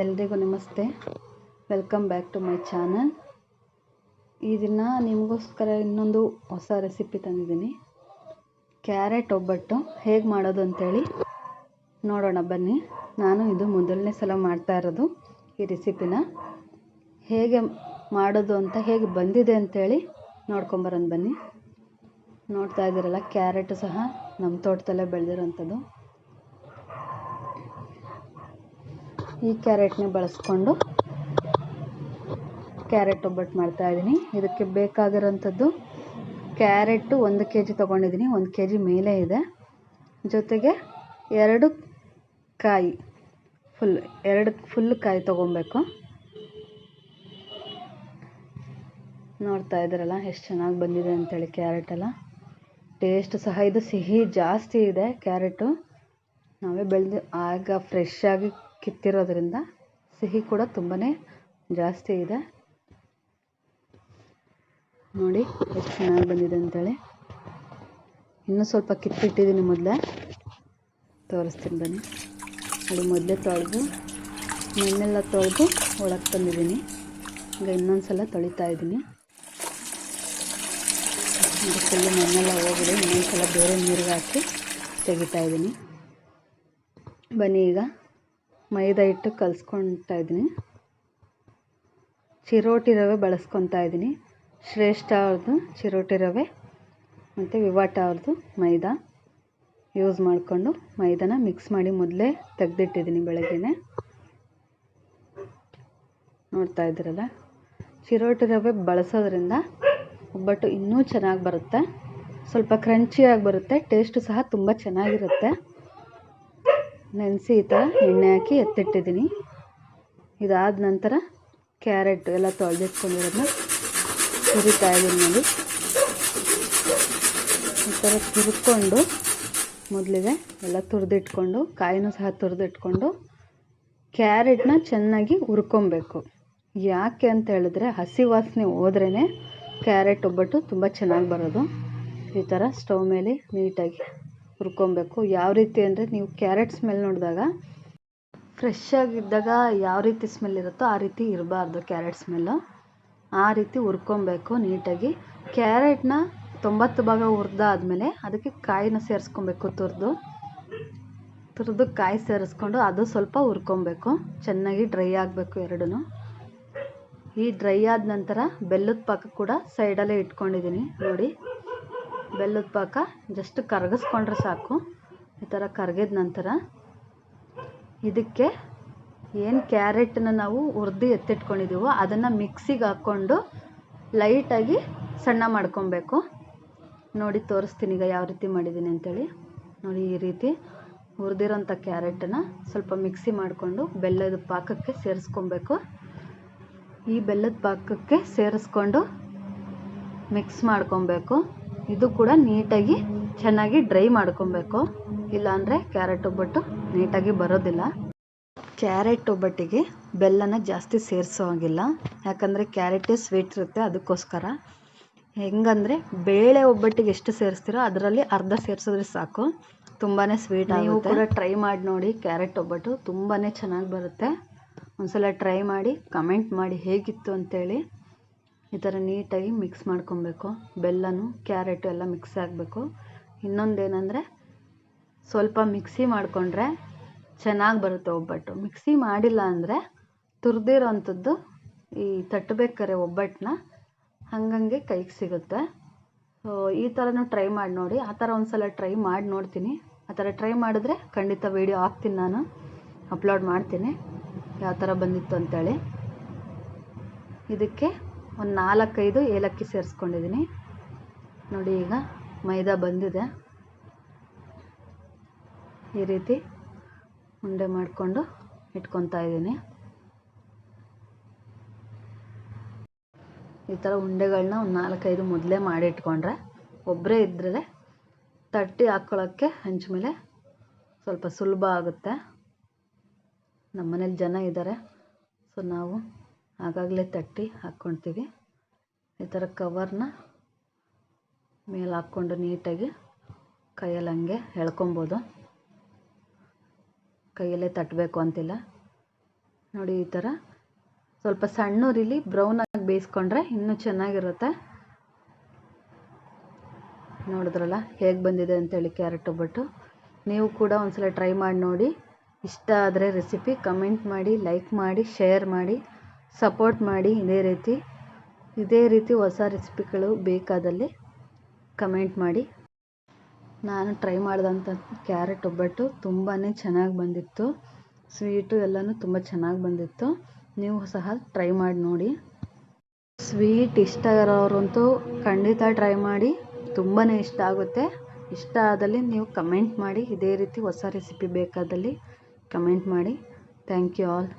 ಎಲ್ರಿಗೂ ನಮಸ್ತೆ. Welcome back to my channel ಈ ದಿನ ನಿಮಗೋಸ್ಕರ ಇನ್ನೊಂದು ಹೊಸ ರೆಸಿಪಿ ತಂದಿದ್ದೀನಿ. ಕ್ಯಾರೆಟ್ ಒಬ್ಬಟ್ಟು. ಹೇಗೆ ಮಾಡೋದು ಅಂತೇಳಿ ನೋಡೋಣ ಬನ್ನಿ. ನಾನು ಇದು ಮೊದಲನೇ ಸಲ ಮಾಡ್ತಾ ಇರೋದು ಈ ರೆಸಿಪಿನ ಹೇಗೆ ಮಾಡೋದು ಅಂತ ಹೇಗೆ ಬಂದಿದೆ ಅಂತೇಳಿ ನೋಡ್ಕೊಂಬರೋಣ ಬನ್ನಿ. ನೋಡ್ತಾ ಇದ್ದೀರಲ್ಲ ಕ್ಯಾರೆಟು ಸಹ ನಮ್ಮ ತೋಟದಲ್ಲೇ ಬೆಳೆದಿರೋಂಥದ್ದು. ಈ ಕ್ಯಾರೆಟ್ನ ಬಳಸ್ಕೊಂಡು ಕ್ಯಾರೆಟ್ ಒಬ್ಬಟ್ಟು ಮಾಡ್ತಾ ಇದ್ದೀನಿ. ಇದಕ್ಕೆ ಬೇಕಾಗಿರೋಂಥದ್ದು ಕ್ಯಾರೆಟು ಒಂದು ಕೆ ಜಿ ತೊಗೊಂಡಿದ್ದೀನಿ. ಒಂದು ಕೆ ಜಿ ಮೇಲೆ ಇದೆ. ಜೊತೆಗೆ ಎರಡು ಕಾಯಿ, ಫುಲ್, ಎರಡು ಫುಲ್ ಕಾಯಿ ತೊಗೊಬೇಕು. ನೋಡ್ತಾ ಇದ್ದೀರಲ್ಲ, ಎಷ್ಟು ಚೆನ್ನಾಗಿ ಬಂದಿದೆ ಅಂತೇಳಿ ಕ್ಯಾರೆಟೆಲ್ಲ. ಟೇಸ್ಟ್ ಸಹ, ಇದು ಸಿಹಿ ಜಾಸ್ತಿ ಇದೆ ಕ್ಯಾರೆಟು. ನಾವೇ ಬೆಳೆದು ಆಗ ಫ್ರೆಶ್ ಆಗಿ ಕಿತ್ತಿರೋದ್ರಿಂದ ಸಿಹಿ ಕೂಡ ತುಂಬಾ ಜಾಸ್ತಿ ಇದೆ. ನೋಡಿ, ಎಷ್ಟು ಚೆನ್ನಾಗಿ ಬಂದಿದೆ ಅಂತೇಳಿ. ಇನ್ನೂ ಸ್ವಲ್ಪ ಕಿತ್ತಿಟ್ಟಿದ್ದೀನಿ ಮೊದಲೇ. ತೋರಿಸ್ತೀನಿ ಬನ್ನಿ. ನೋಡಿ ಮೊದಲೇ ತೊಳೆದು, ಮಣ್ಣೆಲ್ಲ ತೊಳೆದು ಒಳಗೆ ತಂದಿದ್ದೀನಿ. ಈಗ ಇನ್ನೊಂದು ಸಲ ತೊಳಿತಾ ಇದ್ದೀನಿ. ಫುಲ್ಲು ಮಣ್ಣೆಲ್ಲ ಹೋಗಿದೆ. ಇನ್ನೊಂದು ಸಲ ಬೇರೆ ನೀರಿಗೆ ಹಾಕಿ ತೆಗಿತಾ ಇದ್ದೀನಿ. ಬನ್ನಿ ಈಗ. ಮೈದಾ ಹಿಟ್ಟು ಕಲಿಸ್ಕೊಳ್ತಾ ಇದ್ದೀನಿ. ಚಿರೋಟಿ ರವೆ ಬಳಸ್ಕೊತಾ ಇದ್ದೀನಿ. ಶ್ರೇಷ್ಠ ಅವ್ರದ್ದು ಚಿರೋಟಿ ರವೆ ಮತ್ತು ವಿವಾಟ ಅವ್ರದ್ದು ಮೈದಾ. ಯೂಸ್ ಮಾಡಿಕೊಂಡು ಮೈದಾನ ಮಿಕ್ಸ್ ಮಾಡಿ ಮೊದಲೇ ತೆಗೆದಿಟ್ಟಿದ್ದೀನಿ ಬೆಳಗ್ಗೆನೆ. ನೋಡ್ತಾ ಇದ್ದೀರಲ್ಲ? ಚಿರೋಟಿ ರವೆ ಬಳಸೋದ್ರಿಂದ ಒಬ್ಬಟ್ಟು ಇನ್ನೂ ಚೆನ್ನಾಗಿ ಬರುತ್ತೆ. ಸ್ವಲ್ಪ ಕ್ರಂಚಿಯಾಗಿ ಬರುತ್ತೆ, ಟೇಸ್ಟು ಸಹ ತುಂಬ ಚೆನ್ನಾಗಿರುತ್ತೆ. ನೆನೆಸಿ ಈ ಥರ ಎಣ್ಣೆ ಹಾಕಿ ಎತ್ತಿಟ್ಟಿದ್ದೀನಿ. ಇದಾದ ನಂತರ ಕ್ಯಾರೆಟ್ ಎಲ್ಲ ತೊಳೆದಿಟ್ಕೊಂಡಿರೋದನ್ನ ಇದ್ದೀನಿ ನೋಡಿ. ಈ ಥರ ತುರ್ಕೊಂಡು ಮೊದಲಿಗೆ ಎಲ್ಲ ತುರಿದಿಟ್ಕೊಂಡು, ಕಾಯಿನೂ ಸಹ ತುರಿದಿಟ್ಕೊಂಡು ಕ್ಯಾರೆಟ್ನ ಚೆನ್ನಾಗಿ ಹುರ್ಕೊಬೇಕು. ಯಾಕೆ ಅಂತ ಹೇಳಿದ್ರೆ ಹಸಿ ವಾಸನೆ ಹೋದ್ರೇ ಕ್ಯಾರೆಟ್ ಒಬ್ಬಟ್ಟು ತುಂಬ ಚೆನ್ನಾಗಿ ಬರೋದು. ಈ ಥರ ಸ್ಟವ್ ಮೇಲೆ ನೀಟಾಗಿ ಹುರ್ಕೊಬೇಕು. ಯಾವ ರೀತಿ ಅಂದರೆ ನೀವು ಕ್ಯಾರೆಟ್ ಸ್ಮೆಲ್ ನೋಡಿದಾಗ, ಫ್ರೆಶ್ ಆಗಿದ್ದಾಗ ಯಾವ ರೀತಿ ಸ್ಮೆಲ್ ಇರುತ್ತೋ ಆ ರೀತಿ ಇರಬಾರ್ದು ಕ್ಯಾರೆಟ್ ಸ್ಮೆಲ್ಲು ಆ ರೀತಿ ಹುರ್ಕೊಬೇಕು ನೀಟಾಗಿ. ಕ್ಯಾರೆಟ್ನ ತೊಂಬತ್ತು ಭಾಗ ಹುರಿದಾದ್ಮೇಲೆ ಅದಕ್ಕೆ ಕಾಯಿನ ಸೇರಿಸ್ಕೊಬೇಕು ತುರಿದು. ತುರಿದು ಕಾಯಿ ಸೇರಿಸ್ಕೊಂಡು ಅದು ಸ್ವಲ್ಪ ಹುರ್ಕೊಬೇಕು. ಚೆನ್ನಾಗಿ ಡ್ರೈ ಆಗಬೇಕು ಎರಡೂ ಈ ಡ್ರೈ ಆದ ನಂತರ ಬೆಲ್ಲದ ಪಾಕ ಕೂಡ ಸೈಡಲ್ಲೇ ಇಟ್ಕೊಂಡಿದ್ದೀನಿ ನೋಡಿ. ಬೆಲ್ಲದ ಪಾಕ ಜಸ್ಟ್ ಕರಗಿಸ್ಕೊಂಡ್ರೆ ಸಾಕು. ಈ ಥರ ಕರಗಿದ ನಂತರ ಇದಕ್ಕೆ ಏನು ಕ್ಯಾರೆಟನ್ನ ನಾವು ಹುರ್ದು ಎತ್ತಿಟ್ಕೊಂಡಿದ್ದೀವೋ ಅದನ್ನು ಮಿಕ್ಸಿಗೆ ಹಾಕ್ಕೊಂಡು ಲೈಟಾಗಿ ಸಣ್ಣ ಮಾಡ್ಕೊಬೇಕು. ನೋಡಿ ತೋರಿಸ್ತೀನಿ ಈಗ ಯಾವ ರೀತಿ ಮಾಡಿದ್ದೀನಿ ಅಂತೇಳಿ. ನೋಡಿ ಈ ರೀತಿ ಹುರಿದಿರೋಂಥ ಕ್ಯಾರೆಟನ್ನು ಸ್ವಲ್ಪ ಮಿಕ್ಸಿ ಮಾಡಿಕೊಂಡು ಬೆಲ್ಲದ ಪಾಕಕ್ಕೆ ಸೇರಿಸ್ಕೊಬೇಕು. ಈ ಬೆಲ್ಲದ ಪಾಕಕ್ಕೆ ಸೇರಿಸ್ಕೊಂಡು ಮಿಕ್ಸ್ ಮಾಡ್ಕೊಬೇಕು. ಇದು ಕೂಡ ನೀಟಾಗಿ ಚೆನ್ನಾಗಿ ಡ್ರೈ ಮಾಡ್ಕೊಬೇಕು. ಇಲ್ಲಾಂದರೆ ಕ್ಯಾರೆಟ್ ಒಬ್ಬಟ್ಟು ನೀಟಾಗಿ ಬರೋದಿಲ್ಲ. ಕ್ಯಾರೆಟ್ ಒಬ್ಬಟ್ಟಿಗೆ ಬೆಲ್ಲನ ಜಾಸ್ತಿ ಸೇರಿಸೋ ಹಾಗಿಲ್ಲ. ಯಾಕಂದರೆ ಕ್ಯಾರೆಟೇ ಸ್ವೀಟ್ ಇರುತ್ತೆ ಅದಕ್ಕೋಸ್ಕರ. ಹೆಂಗಂದರೆ ಬೇಳೆ ಒಬ್ಬಟ್ಟಿಗೆ ಎಷ್ಟು ಸೇರಿಸ್ತೀರೋ ಅದರಲ್ಲಿ ಅರ್ಧ ಸೇರಿಸಿದ್ರೆ ಸಾಕು. ತುಂಬಾ ಸ್ವೀಟ್ ನೀವು ಕೂಡ ಟ್ರೈ ಮಾಡಿ ನೋಡಿ ಕ್ಯಾರೆಟ್ ಒಬ್ಬಟ್ಟು ತುಂಬಾ ಚೆನ್ನಾಗಿ ಬರುತ್ತೆ. ಒಂದ್ಸಲ ಟ್ರೈ ಮಾಡಿ ಕಮೆಂಟ್ ಮಾಡಿ ಹೇಗಿತ್ತು ಅಂತೇಳಿ. ಈ ಥರ ನೀಟಾಗಿ ಮಿಕ್ಸ್ ಮಾಡ್ಕೊಬೇಕು. ಬೆಲ್ಲನೂ, ಕ್ಯಾರೆಟು ಎಲ್ಲ ಮಿಕ್ಸ್ ಆಗಬೇಕು. ಇನ್ನೊಂದೇನೆಂದರೆ, ಸ್ವಲ್ಪ ಮಿಕ್ಸಿ ಮಾಡಿಕೊಂಡ್ರೆ ಚೆನ್ನಾಗಿ ಬರುತ್ತೆ ಒಬ್ಬಟ್ಟು. ಮಿಕ್ಸಿ ಮಾಡಿಲ್ಲ ಅಂದರೆ ತುರಿದಿರೋ ಅಂಥದ್ದು ಈ ತಟ್ಟಬೇಕಾರೆ ಒಬ್ಬಟ್ಟನ್ನ ಹಂಗಂಗೆ ಕೈಗೆ ಸಿಗುತ್ತೆ. ಈ ಥರನೂ ಟ್ರೈ ಮಾಡಿ ನೋಡಿ. ಆ ಥರ ಒಂದು ಸಲ ಟ್ರೈ ಮಾಡಿ ನೋಡ್ತೀನಿ. ಆ ಥರ ಟ್ರೈ ಮಾಡಿದ್ರೆ ಖಂಡಿತ ವೀಡಿಯೋ ಹಾಕ್ತೀನಿ ನಾನು. ಅಪ್ಲೋಡ್ ಮಾಡ್ತೀನಿ. ಯಾವ ಥರ ಬಂದಿತ್ತು ಅಂತೇಳಿ. ಇದಕ್ಕೆ ಒಂದು ನಾಲ್ಕೈದು ಏಲಕ್ಕಿ ಸೇರಿಸ್ಕೊಂಡಿದ್ದೀನಿ ನೋಡಿ ಈಗ ಮೈದಾ ಬಂದಿದೆ. ಈ ರೀತಿ ಉಂಡೆ ಮಾಡಿಕೊಂಡು ಇಟ್ಕೊತಾ ಇದ್ದೀನಿ ಈ ಥರ ಉಂಡೆಗಳನ್ನ ಒಂದು ನಾಲ್ಕೈದು ಮೊದಲೇ ಮಾಡಿ ಇಟ್ಕೊಂಡ್ರೆ ಒಬ್ಬರೇ ಇದ್ದರೆ ತಟ್ಟಿ ಹಾಕ್ಕೊಳ್ಳೋಕ್ಕೆ ಹಂಚ ಮೇಲೆ ಸ್ವಲ್ಪ ಸುಲಭ ಆಗುತ್ತೆ. ನಮ್ಮ ಮನೇಲಿ ಜನ ಇದ್ದಾರೆ ಸೊ ನಾವು ಆಗಾಗಲೇ ತಟ್ಟಿ ಹಾಕ್ಕೊಳ್ತೀವಿ. ಈ ಥರ ಕವರ್ನ ಮೇಲೆ ಹಾಕ್ಕೊಂಡು ನೀಟಾಗಿ ಕೈಯಲ್ಲಿ ಹಂಗೆ ಎಳ್ಕೊಬೋದು. ಕೈಯಲ್ಲೇ ತಟ್ಟಬೇಕು ಅಂತಿಲ್ಲ. ನೋಡಿ ಈ ಥರ ಸ್ವಲ್ಪ ಸಣ್ಣ ಉರಿಲಿ ಬ್ರೌನಾಗಿ ಬೇಯಿಸ್ಕೊಂಡ್ರೆ ಇನ್ನೂ ಚೆನ್ನಾಗಿರುತ್ತೆ. ನೋಡಿದ್ರಲ್ಲ ಹೇಗೆ ಬಂದಿದೆ ಅಂತೇಳಿ ಕ್ಯಾರೆಟ್ ಒಬ್ಬಟ್ಟು. ನೀವು ಕೂಡ ಒಂದ್ಸಲ ಟ್ರೈ ಮಾಡಿ ನೋಡಿ. ಇಷ್ಟ ಆದರೆ ರೆಸಿಪಿ ಕಮೆಂಟ್ ಮಾಡಿ ಲೈಕ್ ಮಾಡಿ ಶೇರ್ ಮಾಡಿ. ಸಪೋರ್ಟ್ ಮಾಡಿ, ಇದೇ ರೀತಿ ಇದೇ ರೀತಿ ಹೊಸ ರೆಸಿಪಿಗಳು ಬೇಕಾದಲ್ಲಿ ಕಮೆಂಟ್ ಮಾಡಿ. ನಾನು ಟ್ರೈ ಮಾಡಿದಂಥ ಕ್ಯಾರೆಟ್ ಒಬ್ಬಟ್ಟು ತುಂಬಾ ಚೆನ್ನಾಗಿ ಬಂದಿತ್ತು. ಸ್ವೀಟು ಎಲ್ಲನೂ ತುಂಬ ಚೆನ್ನಾಗಿ ಬಂದಿತ್ತು. ನೀವು ಸಹ ಟ್ರೈ ಮಾಡಿ ನೋಡಿ. ಸ್ವೀಟ್ ಇಷ್ಟ ಇರೋರಂತೂ ಖಂಡಿತ ಟ್ರೈ ಮಾಡಿ. ತುಂಬಾ ಇಷ್ಟ ಆಗುತ್ತೆ. ಇಷ್ಟ ಆದಲ್ಲಿ ನೀವು ಕಮೆಂಟ್ ಮಾಡಿ, ಇದೇ ರೀತಿ ಹೊಸ ರೆಸಿಪಿ ಬೇಕಾದಲ್ಲಿ ಕಮೆಂಟ್ ಮಾಡಿ. Thank you all.